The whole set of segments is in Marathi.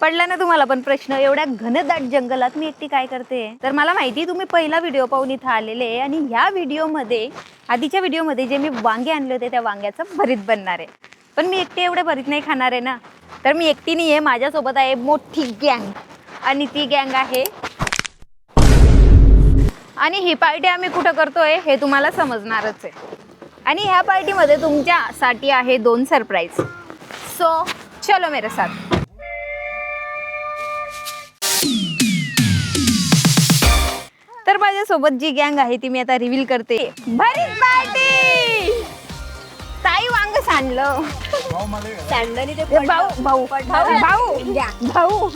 पडला ना तुम्हाला पण प्रश्न? एवढ्या घनदाट जंगलात मी एकटी काय करते? तर मला माहिती तुम्ही पहिला व्हिडिओ पाहून इथं आलेले आहे आणि ह्या व्हिडिओमध्ये आधीच्या व्हिडिओमध्ये जे मी वांगे आणले होते त्या वांग्याचं भरीत बनणार आहे. पण मी एकटी एवढे भरीत नाही खाणार आहे ना? तर मी एकटी नाही आहे माझ्यासोबत आहे मोठी गँग. आणि ती गँग आहे. आणि ही पार्टी आम्ही कुठं करतोय हे तुम्हाला समजणारच आहे. आणि ह्या पार्टीमध्ये तुमच्यासाठी आहे दोन सरप्राईज. सो चलो मेरे साथ. तर माझ्यासोबत जी गँग आहे ती मी आता रिव्हील करते. भरीत पार्टी ताई वांग सांडलं. सांडणी ते भाऊ भाऊ भाऊ भाऊ भाऊ.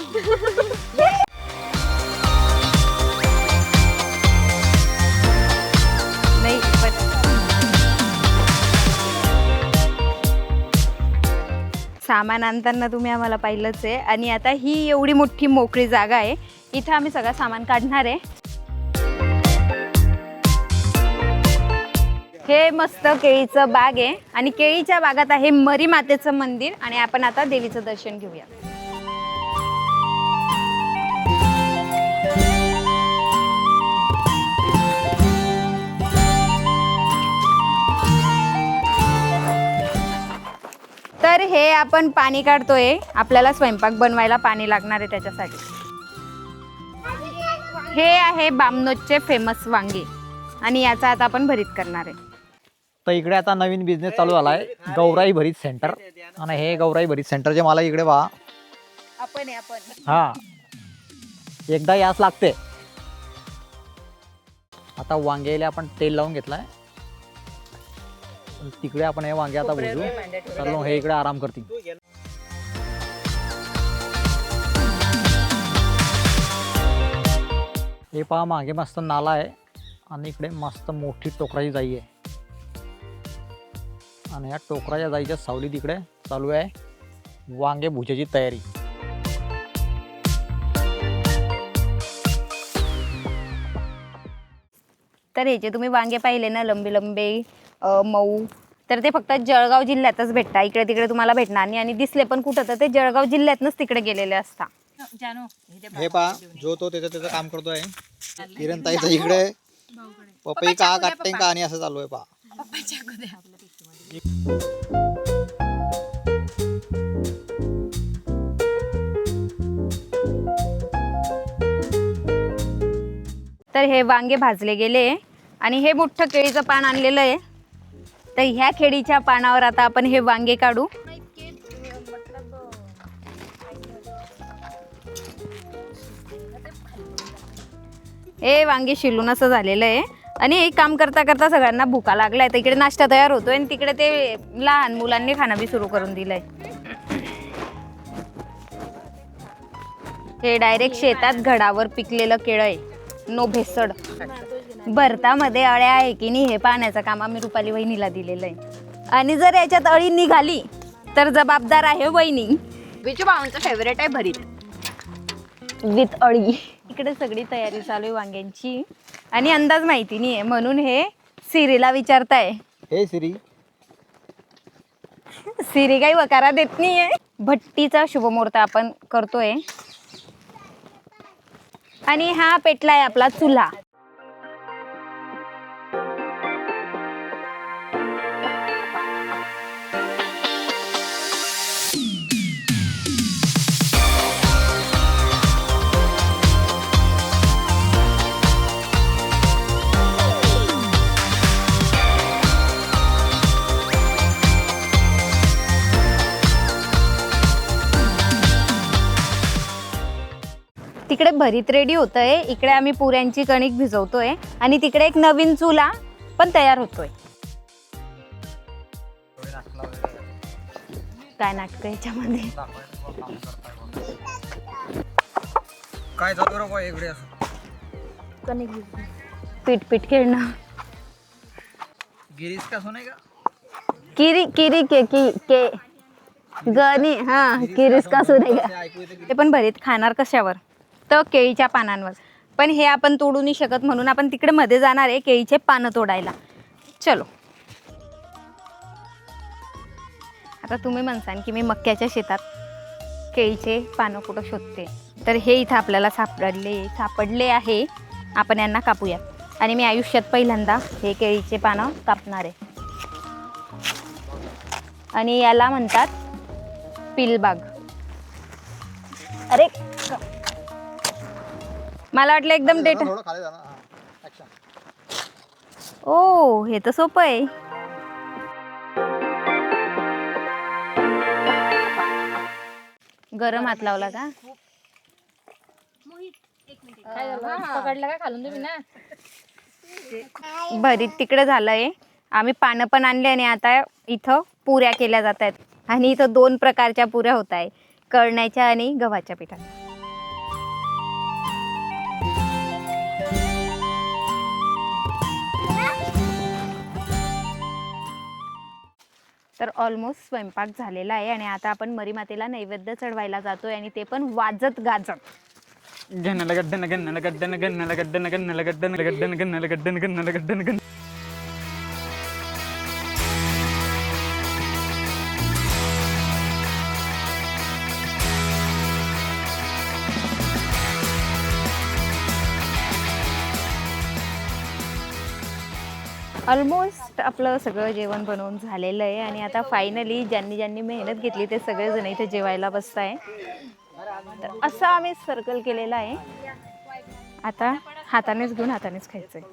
नाही पण सामान आणताना तुम्ही आम्हाला पाहिलंच आहे. आणि आता ही एवढी मोठी मोकळी जागा आहे. इथं आम्ही सगळं सामान काढणार आहे. हे मस्त केळीचं बाग आहे. आणि केळीच्या बागात आहे मरी मातेचं मंदिर आणि आपण आता देवीचं दर्शन घेऊया. तर हे आपण पाणी काढतोय. आपल्याला स्वयंपाक बनवायला पाणी लागणार आहे त्याच्यासाठी. हे आहे बामनोजचे फेमस वांगे. आणि याचा आता आपण भरीत करणार आहे. तर इकडे आता नवीन बिझनेस चालू झाला आहे गौराई भरीत सेंटर आणि हे गौराई भरीत सेंटरचे मला इकडे पहा. आपण हा. एकदा यास लागते. आता वांग्याला आपण तेल लावून घेतलाय. तिकडे आपण हे वांगे आता भुजू. चाललो हे इकडे आराम करतील. हे पहा मागे मस्त नाला आहे. आणि इकडे मस्त मोठी टोकराची जाई आहे. आणि या टोकराच्या जाईच्या सावली तिकडे चालू आहे. वांगे भुजाची तयारी. तर हे जे तुम्ही वांगे पाहिले ना लंबे लंबे अ, मऊ तर ते फक्त जळगाव जिल्ह्यातच भेटतात इकडे तिकडे तुम्हाला भेटणार नाही आणि दिसले पण कुठं तर ते जळगाव जिल्ह्यातनंच तिकडे गेलेले असतात हे पहा जो तो त्याचं त्याचं काम करतोय. किरण ताईचं इकडे पपई का काटते का आणि असं चालू आहे पहा. तर हे वांगे भाजले गेले आणि हे मोठं केळीचं पान आणलेलं आहे. तर ह्या केळीच्या पानावर आता आपण हे वांगे काढू. हे वांगे शिलून असं झालेलं आहे. आणि हे काम करता करता सगळ्यांना भुका लागलाय. तर इकडे नाश्ता तयार होतोय आणि तिकडे ते लहान मुलांनी खाणं बी सुरू करून दिलंय. हे डायरेक्ट शेतात घडावर पिकलेलं केळं आहे. नो भेसड भरतामध्ये अळ्या आहे की नाही हे पाहण्याचं काम आम्ही रुपाली वहिनीला दिलेलं आहे. आणि जर याच्यात अळी निघाली तर जबाबदार आहे वहिनी. विजू भाऊंचं फेवरेट आहे भरीत. विथ अळी. इकडे सगळी तयारी चालू आहे वांग्यांची. आणि अंदाज माहिती नाही आहे म्हणून हे सिरीला विचारताय. हे सिरी. सिरी काही वकारा देत नाहीये. भट्टीचा शुभमुहूर्त आपण करतोय. आणि हा पेटलाय आपला चुल्हा तिकडे भरीत रेडी होतंय. इकडे आम्ही पुऱ्यांची कणिक भिजवतोय आणि तिकडे एक नवीन चुला पण तयार होतोय. काय नाटक याच्यामध्ये? काय चालू इकडे कणिक पीठ पीठ खेळणं. गिरीश का सोने का? किरी किरी के की के गणी हा किरीस का येते ते पण भरीत खाणार कशावर? तर केळीच्या पानांवर. पण हे आपण तोडू नाही शकत म्हणून आपण तिकडे मध्ये जाणार आहे केळीचे पानं तोडायला. चलो. आता तुम्ही म्हणसान की मी मक्याच्या शेतात केळीचे पानं कुठं शोधते? तर हे इथं आपल्याला सापडले सापडले आहे. आपण यांना कापूयात. आणि मी आयुष्यात पहिल्यांदा हे केळीचे पानं कापणार आहे. आणि याला म्हणतात पिलबाग. अरे मला वाटलं एकदम डेट. थोडं खाली जा ना. हा, action. ओ हे तर सोपं आहे. गरम हात लावला का? पकडलं का खालून तुम्ही ना? भरीत तिकडे झालंय. आम्ही पानं पण आणले आणि आता इथं पुऱ्या केल्या जात आहेत. आणि इथं दोन प्रकारच्या पुऱ्या होत आहे कळण्याच्या आणि गव्हाच्या पिठात. तर ऑलमोस्ट स्वयंपाक झालेला आहे आणि आता आपण मरीमातेला नैवेद्य चढवायला जातो आणि ते पण वाजत गाजत गन्नला गड्डन गन्नला गड्डन गन्नला गड्डन गन्नला गड्डन गड्डन गन्नला गड्डन गन्नला गड्डन ऑलमोस्ट आपलं सगळं जेवण बनवून झालेलं आहे आणि आता फायनली ज्यांनी ज्यांनी मेहनत घेतली ते सगळेजण इथे जेवायला बसत आहे. तर असं आम्ही सर्कल केलेलं आहे. आता हातानेच घेऊन हातानेच खायचं आहे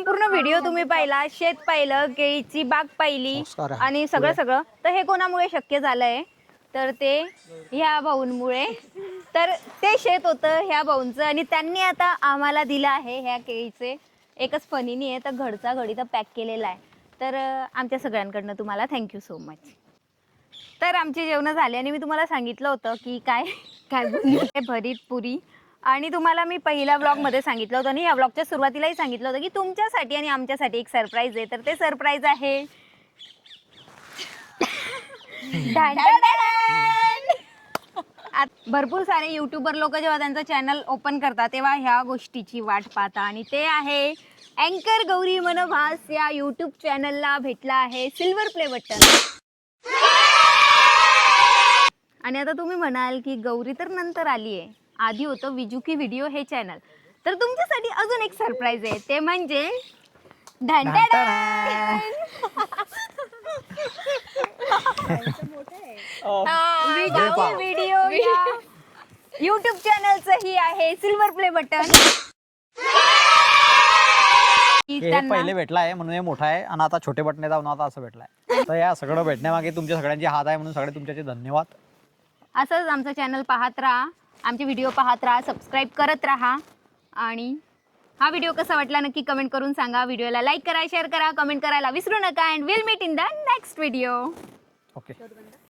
संपूर्ण व्हिडिओ तुम्ही पाहिला शेत पाहिलं केळीची बाग पाहिली नमस्कार. आणि सगळं सगळं. तर हे कोणामुळे शक्य झालंय? तर ते ह्या भाऊंमुळे. तर ते शेत होतं ह्या भाऊंचं आणि त्यांनी आता आम्हाला दिलं आहे ह्या केळीचे. एकच फनीनी आहे तर घडचा घडी तर पॅक केलेला आहे. तर अं, आमच्या सगळ्यांकडनं तुम्हाला थँक्यू सो मच तर आमची जेवणं झाली आणि मी तुम्हाला सांगितलं होतं की काय काय भरीत पुरी. आणि तुम्हाला मी पहिल्या ब्लॉगमध्ये सांगितलं होतं आणि या ब्लॉगच्या सुरुवातीलाही सांगितलं होतं की तुमच्यासाठी आणि आमच्यासाठी एक सरप्राईज आहे. तर ते सरप्राईज आहे. आत- भरपूर सारे युट्यूबर लोक जेव्हा त्यांचं चॅनल ओपन करतात तेव्हा ह्या गोष्टीची वाट पाहता. आणि ते आहे अँकर गौरी मनोभास या युट्यूब चॅनलला भेटला आहे सिल्वर प्ले बटन आणि आता तुम्ही म्हणाल की गौरी तर नंतर आली आहे आधी होतं विजुकी व्हिडिओ हे चॅनल. तर तुमच्यासाठी अजून एक सरप्राईज आहे. ते म्हणजे व्हिडिओ युट्यूब चॅनलचं ही आहे. सिल्वर प्ले बटन हे पहिले भेटला आहे म्हणून हे मोठा आहे. आणि आता छोटे बटणे जाऊन आता असं भेटलाय. तर या सगळं भेटण्यामागे तुमच्या सगळ्यांचे हात आहे म्हणून सगळे तुमच्याचे धन्यवाद. असंच आमचं चॅनल पाहत राहा. आमचे व्हिडिओ पाहत राहा सबस्क्राईब करत राहा. आणि हा व्हिडिओ कसा वाटला नक्की कमेंट करून सांगा. व्हिडिओला लाईक करा शेअर करा कमेंट करायला विसरू नका. And will meet in the next video okay